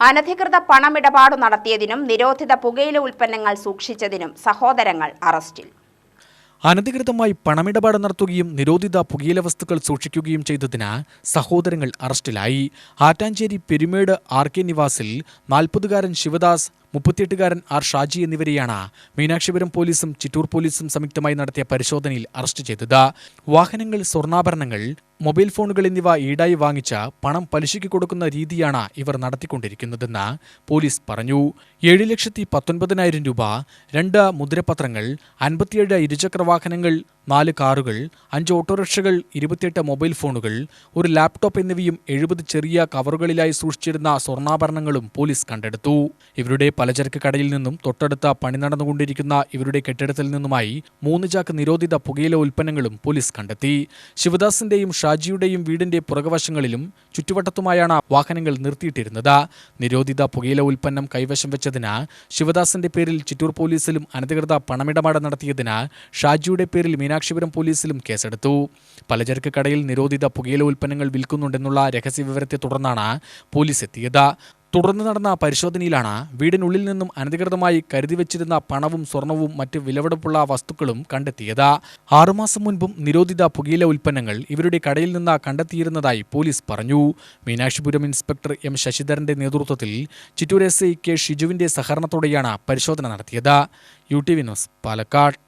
അനധികൃത പണമിടപാട് നടത്തിയതിനും നിരോധിത പുകയില ഉൽപ്പന്നങ്ങൾ സൂക്ഷിച്ചതിനും സഹോദരങ്ങൾ അറസ്റ്റിൽ. അനധികൃതമായി പണമിടപാട് നടത്തുകയും നിരോധിത പുകയില വസ്തുക്കൾ സൂക്ഷിക്കുകയും ചെയ്തതിന് സഹോദരങ്ങൾ അറസ്റ്റിലായി. ആറ്റാഞ്ചേരി പെരുമേട് ആർ കെ നിവാസിൽ നാൽപ്പതുകാരൻ ശിവദാസ് മുപ്പത്തിയെട്ടുകാരൻ ആർ ഷാജി എന്നിവരെയാണ് മീനാക്ഷിപുരം പോലീസും ചിറ്റൂർ പോലീസും സംയുക്തമായി നടത്തിയ പരിശോധനയിൽ അറസ്റ്റ് ചെയ്തത്. വാഹനങ്ങൾ സ്വർണാഭരണങ്ങൾ മൊബൈൽ ഫോണുകൾ എന്നിവ ഈടായി വാങ്ങിച്ച പണം പലിശയ്ക്ക് കൊടുക്കുന്ന രീതിയാണ് ഇവർ നടത്തിക്കൊണ്ടിരിക്കുന്നതെന്ന് പോലീസ് പറഞ്ഞു. ഏഴ് ലക്ഷത്തി പത്തൊൻപതിനായിരം രൂപ രണ്ട് മുദ്രപത്രങ്ങൾ അൻപത്തിയേഴ് ഇരുചക്ര വാഹനങ്ങൾ നാല് കാറുകൾ അഞ്ച് ഓട്ടോറിക്ഷകൾ ഇരുപത്തിയെട്ട് മൊബൈൽ ഫോണുകൾ ഒരു ലാപ്ടോപ്പ് എന്നിവയും എഴുപത് ചെറിയ കവറുകളിലായി സൂക്ഷിച്ചിരുന്ന സ്വർണാഭരണങ്ങളും പോലീസ് കണ്ടെടുത്തു. ഇവരുടെ പലചരക്ക് കടയിൽ നിന്നും തൊട്ടടുത്ത പണി നടന്നുകൊണ്ടിരിക്കുന്ന ഇവരുടെ കെട്ടിടത്തിൽ നിന്നുമായി മൂന്ന് ചാക്ക് നിരോധിത പുകയില ഉൽപ്പന്നങ്ങളും പോലീസ് കണ്ടെത്തി. ശിവദാസിന്റെയും ഷാജിയുടെയും വീടിന്റെ പുറകുവശങ്ങളിലും ചുറ്റുവട്ടത്തുമായാണ് വാഹനങ്ങൾ നിർത്തിയിട്ടിരുന്നത്. നിരോധിത പുകയില ഉൽപ്പന്നം കൈവശം വെച്ചതിന് ശിവദാസിന്റെ പേരിൽ ചിറ്റൂർ പോലീസിലും അനധികൃത പണമിടപാട് നടത്തിയതിന് ഷാജിയുടെ പേരിൽ മീനാക്ഷിപുരം പോലീസിലും കേസെടുത്തു. പലചരക്ക് കടയിൽ നിരോധിത പുകയില ഉൽപ്പന്നങ്ങൾ വിൽക്കുന്നുണ്ടെന്നുള്ള രഹസ്യവിവരത്തെ തുടർന്നാണ് പോലീസ് എത്തിയത്. തുടർന്ന് നടന്ന പരിശോധനയിലാണ് വീടിനുള്ളിൽ നിന്നും അനധികൃതമായി കരുതി വെച്ചിരുന്ന പണവും സ്വർണവും മറ്റ് വിലവെടുപ്പുള്ള വസ്തുക്കളും കണ്ടെത്തിയത്. ആറുമാസം മുൻപും നിരോധിത പുകയില ഉൽപ്പന്നങ്ങൾ ഇവരുടെ കടയിൽ നിന്ന് കണ്ടെത്തിയിരുന്നതായി പോലീസ് പറഞ്ഞു. മീനാക്ഷിപുരം ഇൻസ്പെക്ടർ എം ശശിധരന്റെ നേതൃത്വത്തിൽ ചിറ്റൂർ എസ് ഐ കെ ഷിജുവിന്റെ സഹകരണത്തോടെയാണ് പരിശോധന നടത്തിയത്. U T V news Palakkad.